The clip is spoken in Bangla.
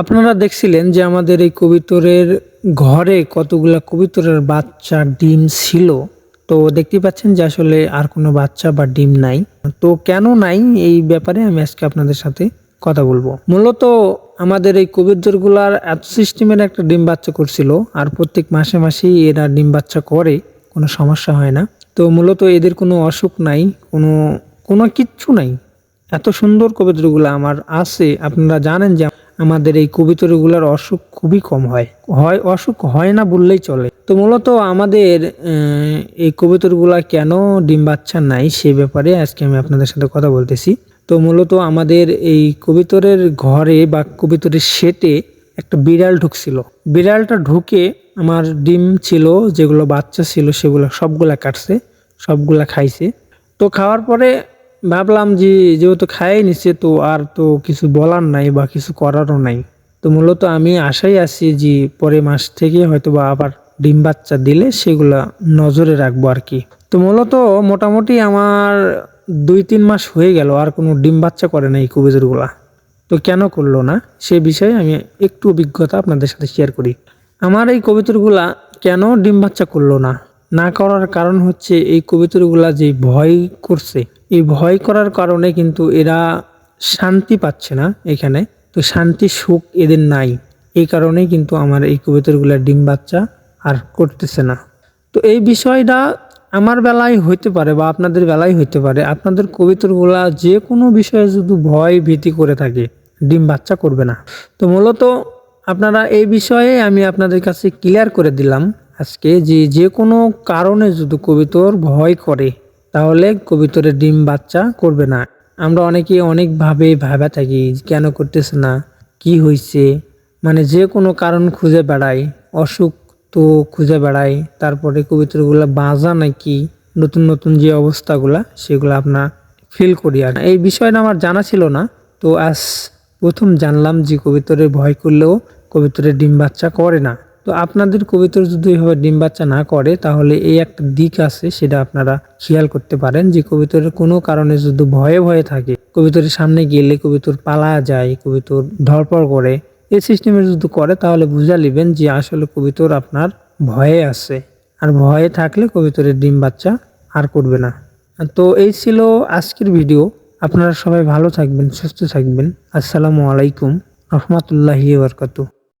আপনারা দেখছিলেন যে আমাদের এই কবিতরের ঘরে কতগুলা কবিতরের বাচ্চা ডিম ছিল। তো দেখতে পাচ্ছেন যে আসলে আর কোনো বাচ্চা বা ডিম নাই। তো কেন নাই এই ব্যাপারে আমি আজকে আপনাদের সাথে কথা বলব। মূলত আমাদের এই কবিতরগুলার এত সিস্টেমের একটা ডিম বাচ্চা করছিল আর প্রত্যেক মাসে মাসেই এরা ডিম বাচ্চা করে, কোনো সমস্যা হয় না। তো মূলত এদের কোনো অসুখ নাই, কোনো কোনো কিচ্ছু নাই। এত সুন্দর কবিতরগুলো আমার আছে, আপনারা জানেন যে আমাদের এই কবিতরগুলোর অসুখ খুবই কম হয়। হয়, অসুখ হয় না বললেই চলে। তো মূলত আমাদের এই কবিতরগুলা কেন ডিম বাচ্চা নাই সে ব্যাপারে আজকে আমি আপনাদের সাথে কথা বলতেছি। তো মূলত আমাদের এই কবিতরের ঘরে বা কবিতরের শেটে একটা বিড়াল ঢুকছিল। বিড়ালটা ঢুকে আমার ডিম ছিল, যেগুলো বাচ্চা ছিল, সেগুলো সবগুলা কাটছে, সবগুলা খাইছে। তো খাওয়ার পরে ভাবলাম যে যেহেতু খাইয়ে নিচ্ছে তো আর তো কিছু বলার নাই বা কিছু করারও নাই। তো মূলত আমি আশাই আছি যে পরে মাস থেকে হয়তো বা আবার ডিম বাচ্চা দিলে সেগুলা নজরে রাখব আর কি। তো মূলত মোটামুটি আমার দুই তিন মাস হয়ে গেল আর কোনো ডিম বাচ্চা করে না এই কবিজরগুলা। তো কেন করল না সে বিষয়ে আমি একটু অভিজ্ঞতা আপনাদের সাথে শেয়ার করি। আমার এই কবিতরগুলা কেন ডিম বাচ্চা করল না? না করার কারণ হচ্ছে এই কবিতরগুলা যে ভয় করছে, এই ভয় করার কারণে কিন্তু এরা শান্তি পাচ্ছে না এখানে। তো শান্তি সুখ এদের নাই। এই কারণেই কিন্তু আমার এই কবিতরগুলা ডিম বাচ্চা আর করতেছে না। তো এই বিষয়টা আমার বেলায় হইতে পারে বা আপনাদের বেলায় হইতে পারে। আপনাদের কবিতরগুলা যে কোনো বিষয়ে শুধু ভয় ভীতি করে থাকে, ডিম বাচ্চা করবে না। তো মূলত আপনারা এই বিষয়ে আমি আপনাদের কাছে ক্লিয়ার করে দিলাম। আজকে যে যে কোনো কারণে যদি কবিতর ভয় করে, তাহলে কবিতরের ডিম বাচ্চা করবে না। আমরা অনেকে অনেকভাবে ভাবা থাকি, কেন করতেছে না, কি হয়েছে মানে যে কোনো কারণ খুঁজে বেড়াই অসুখ তো খুঁজে বেড়াই তারপরে কবিতরগুলো বাজা নাকি, নতুন নতুন যে অবস্থাগুলা, সেগুলো আপনার ফিল করি আর এই বিষয়টা আমার জানা ছিল না, তো আজ প্রথম জানলাম যে কবিতরের ভয় করলেও কবিতরের ডিম বাচ্চা করে না। তো আপনাদের কবিতর যদি এভাবে ডিম বাচ্চা না করে, তাহলে এই একটা দিক আছে সেটা আপনারা খেয়াল করতে পারেন যে কবিতরের কোনো কারণে যদি ভয়ে ভয়ে থাকে কবিতরের সামনে গেলে কবিতর পালা যায়, কবিতর ধরপড় করে, এই সিস্টেমে যদি করে, তাহলে বুঝা নেবেন যে আসলে কবিতর আপনার ভয়ে আছে। আর ভয়ে থাকলে কবিতরের ডিম বাচ্চা আর করবে না। তো এই ছিল আজকের ভিডিও আপনারা সবাই ভালো থাকবেন, সুস্থ থাকবেন। আসসালামু আলাইকুম। রহমতুল্লাহি বরকাতু